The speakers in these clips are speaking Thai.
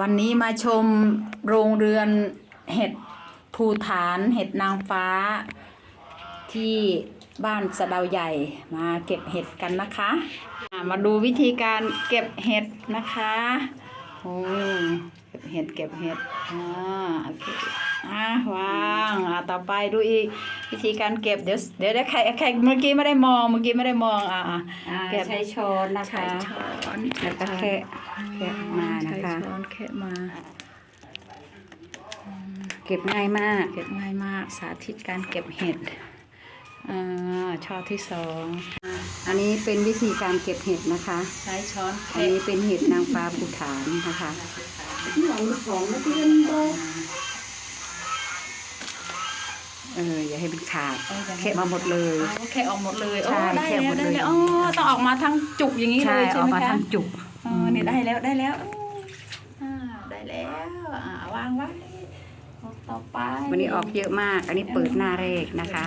วันนี้มาชมโรงเรือนเห็ดภูฐานเห็ดนางฟ้า ที่บ้านสะเดาใหญ่มาเก็บเห็ดกันนะคะมาดูวิธีการเก็บเห็ดนะคะโอ้เก็บเห็ดเก็บเห็ดอ่าโอเค อ่าวางอ่าต่อไปดูอีกวิธีการเก็บเดี๋ยวเดี๋ยวเดี๋ยวใครใครเมื่อกี้ไม่ได้มองเมื่อกี้ไม่ได้มองอ่าอ่าอ่าเก็บใช้ช้อนนะใช้คะช้อนแล้วก็แคะแคะมานะใช้คะช้อนแคะมา เก็บง่ายมากเก็บง่ายมากสาธิตการเก็บเห็ดอ่าช่อที่สองอันนี้เป็นวิธีการเก็บเห็ดนะคะ ใช้ช้อนอันแคะนี้เป็นเห็ดนางฟ้าภูฐานนะคะเอออย่าให้เป็นขาดแคะมาหมดเลยเอาแคะออกหมดเลยใช่โอ้ได้แคะหมแล้วดได้เลยแล้วอ๋อต้องออกมาทั้งจุกอย่างนี้เลใช่ยใช่เอาไหมมาคะทั้งจุกอ๋อนี่ได้แล้วได้แล้วอ่าได้แล้วอ่าวางไว้ต่อไปวันนี้ออกเยอะมาก อันนี้เปิดหน้าแรกนะคะ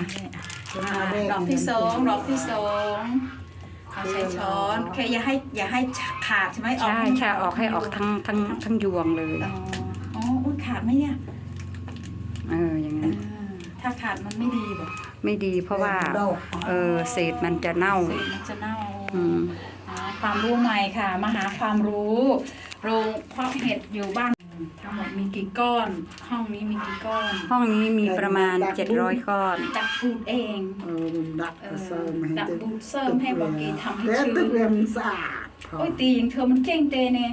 อ่าดอกที่สองดอกที่สองเอาใช้ช้อนแค่อย่าให้อย่าให้ขาดใช่ไหมออกใช่ใช่ออกให้ออกทั้งทั้งทั้งยวงเลยอ๋ออ๋ออุ๊ยขาดไหมเนี่ยเอออย่างนั้นอ่า ถ้าขาดมันไม่ดีบ่ไม่ดีเพราะว่าเออเศษมันจะเน่าเศษมันจะเน่าอืมอ่าความรู้ใหม่ค่ะ มาหาความรู้โรงเพาะเห็ดอยู่บ้านทั้งหมดมีกี่ก้อน ห้องนี้มีกี่ก้อน ห้องนี้มีประมาณ700ก้อนดักบูดเองเออมันดักเอก็อเสริมให้ดักตึกบูดเสริมให้บอกกีทำให้แล้วชื้ตึกนเรียนมันสะอาดพอโอ้ยตีอย่างเธอมันเก่งเตเนี่ย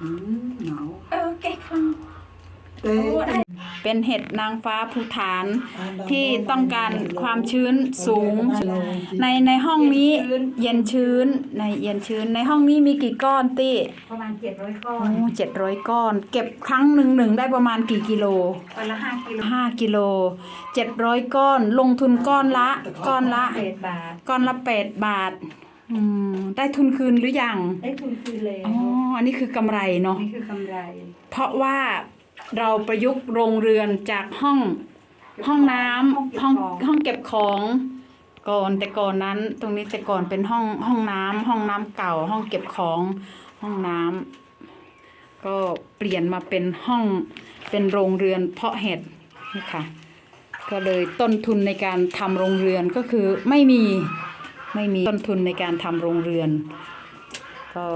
อืมหนาวเออเก่งคลังเต้โอ้ได้ เป็นเห็ดนางฟ้าภูฐานที่ต้องการความชื้นสูง ในในห้องนี้เย็นชื้นในเย็นชื้น ในห้องนี้มีกี่ก้อนตี้ประมาณ700ก้อโอ้เจ็ดร้อยก้อน เก็บครั้งหนึ่งหนึ่งได้ประมาณกี่กิโลวันละ5กิโลห้ากิโลเจ็ดร้อยก้อน ลงทุนก้อนละก้อนละ8บาทก้อนละแปดบาทอืมได้ทุนคืนหรือยัง ได้ทุนคืนเลยอ๋ออันนี้คือกำไรเนาะนี่คือกำไร เพราะว่า เราประยุกต์โรงเรือนจากห้องห้องน้ำห้องห้องเก็บของก่อนแต่ก่อนนั้น ตรงนี้แต่ก่อนเป็นห้องห้องน้ำห้องน้ำเก่า ห้องเก็บของห้องน้ำก็เปลี่ยนมาเป็นห้องเป็นโรงเรือนเพาะเห็ดนี่ค่ะ ก็เลยต้นทุนในการทำโรงเรือนก็คือไม่มีไม่มีต้นทุนในการทำโรงเรือน ก็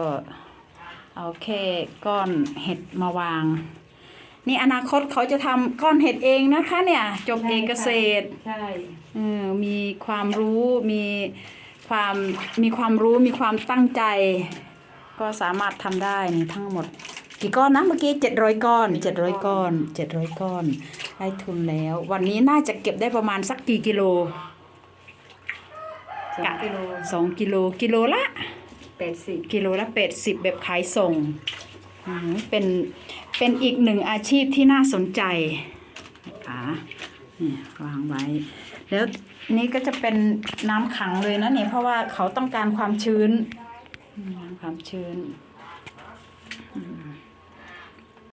เอาแค่ก้อนเห็ดมาวาง นี่อนาคตเขาจะทำก้อนเห็ดเองนะคะเนี่ย จบเอกเกษตรใช่เออมีความรู้มีความมีความรู้มีความตั้งใจ ก็สามารถทำได้นี่ทั้งหมด กี่ก้อนนะเมื่อกี้เจ็ดร้อยก้อนเจ็ดร้อยก้อนเจ็ดร้อยก้อนได้ทุนแล้ว วันนี้น่าจะเก็บได้ประมาณสักกี่กิโลสองกิโลสองกิโลกิโลละ80กิโลละเป็ดสิบแบบขายส่งอืมเป็น เป็นอีกหนึ่งอาชีพที่น่าสนใจนะคะนี่วางไว้ แล้วนี่ก็จะเป็นน้ำขังเลยนะเนี่ยเพราะว่าเขาต้องการความชื้นความชื้น